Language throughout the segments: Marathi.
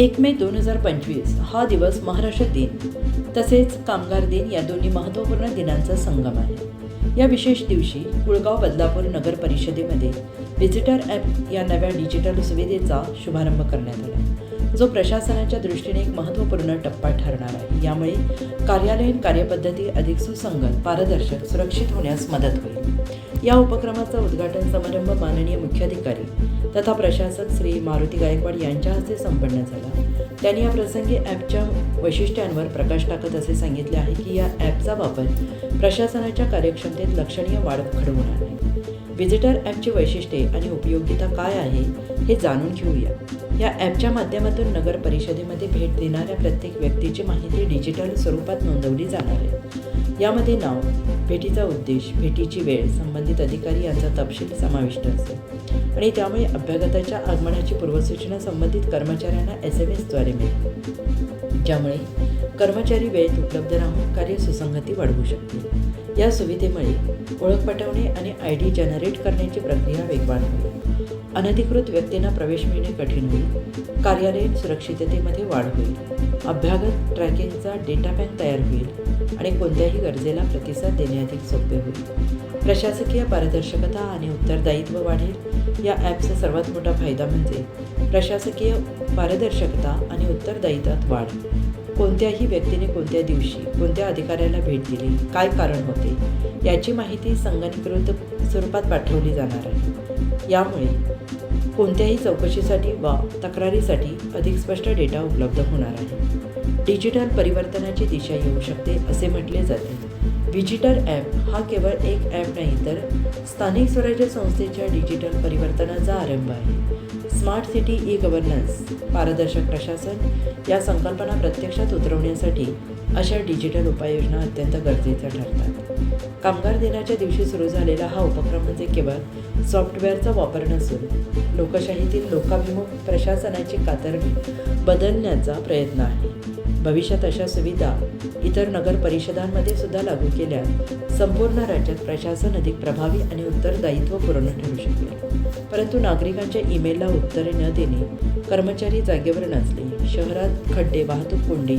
एक मे दोन हजार पंचवीस हा दिवस महाराष्ट्र दिन. तसेच कामगार दिन या दोन्ही महत्त्वपूर्ण दिनांचा संगम आहे. या विशेष दिवशी कुळगाव बदलापूर नगर परिषदेमध्ये व्हिजिटर ॲप या नव्या डिजिटल सुविधेचा शुभारंभ करण्यात आला. जो प्रशासनाच्या दृष्टीने एक महत्त्वपूर्ण टप्पा ठरणार आहे. यामुळे कार्यालयीन कार्यपद्धती अधिक सुसंगत पारदर्शक सुरक्षित होण्यास मदत होईल. या उपक्रमाचा उद्घाटन समारंभ माननीय मुख्याधिकारी तथा प्रशासक श्री मारुती गायकवाड यांच्या हस्ते संपन्न झाला. त्यांनी या प्रसंगी ॲपच्या वैशिष्ट्यांवर प्रकाश टाकत असे सांगितले आहे की या ॲपचा वापर प्रशासनाच्या कार्यक्षमतेत लक्षणीय वाढ घडवून आहे व्हिजिटर ॲपची वैशिष्ट्ये आणि उपयोगिता काय आहे हे जाणून घेऊया. या ॲपच्या माध्यमातून नगर परिषदेमध्ये भेट देणाऱ्या प्रत्येक व्यक्तीची माहिती डिजिटल स्वरूपात नोंदवली जाणार आहे. यामध्ये नाव भेटीचा उद्देश भेटीची वेळ संबंधित अधिकारी यांचा तपशील समाविष्ट असेल. आणि त्यामुळे अभ्यागताच्या आगमनाची पूर्वसूचना संबंधित कर्मचाऱ्यांना एस एम एसद्वारे मिळेल ज्यामुळे कर्मचारी वेळेत उपलब्ध राहून कार्य सुसंगती वाढवू शकतील. या सुविधेमुळे ओळख पटवणे आणि आय डी जनरेट करण्याची प्रक्रिया वेगवान होईल. अनधिकृत व्यक्तींना प्रवेश मिळणे कठीण होईल. कार्यालयीन सुरक्षिततेमध्ये वाढ होईल. अभ्यागत ट्रॅकिंगचा डेटा बँक तयार होईल आणि कोणत्याही गरजेला प्रतिसाद देणे अधिक सोपे होईल. प्रशासकीय पारदर्शकता आणि उत्तरदायित्व वाढेल. या ॲपचा सर्वात मोठा फायदा म्हणजे प्रशासकीय पारदर्शकता आणि उत्तरदायित्वात वाढ. कोणत्याही व्यक्तीने कोणत्या दिवशी कोणत्या अधिकाऱ्याला भेट दिली काय कारण होते याची माहिती संगणकीकृत स्वरूपात पाठवली जाणार आहे. यामुळे कोणत्याही चौकशीसाठी वा तक्रारीसाठी अधिक स्पष्ट डेटा उपलब्ध होणार आहे. डिजिटल परिवर्तनाची दिशा येऊ शकते असे म्हटले जाते. डिजिटल ॲप हा केवळ एक ॲप नाही तर स्थानिक स्वराज्य संस्थेच्या डिजिटल परिवर्तनाचा आरंभ आहे. स्मार्ट सिटी ई गव्हर्नन्स पारदर्शक प्रशासन या संकल्पना प्रत्यक्षात उतरवण्यासाठी अशा डिजिटल उपाययोजना अत्यंत गरजेच्या ठरतात. कामगार दिनाच्या दिवशी सुरू झालेला हा उपक्रम म्हणजे केवळ सॉफ्टवेअरचा वापर नसून लोकशाहीतील लोकाभिमुख प्रशासनाची कातरणी बदलण्याचा प्रयत्न आहे. भविष्यात अशा सुविधा इतर नगर परिषदांमध्ये सुद्धा लागू केल्या संपूर्ण राज्यात प्रशासन अधिक प्रभावी आणि उत्तरदायित्व पूर्ण ठरू शकेल. परंतु नागरिकांच्या ईमेलला उत्तरे न देणे कर्मचारी जागेवर नसले शहरात खड्डे वाहतूक कोंडी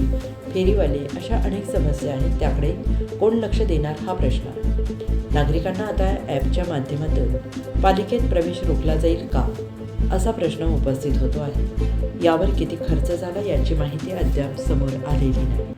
फेरीवाले अशा अनेक समस्या आहेत त्याकडे कोण लक्ष देणार हा प्रश्न. नागरिकांना आता ॲपच्या माध्यमातून पालिकेत प्रवेश रोखला जाईल का? असा प्रश्न उपस्थित होतो आहे. यावर किती खर्च झाला याची माहिती अद्याप समोर आलेली नाही.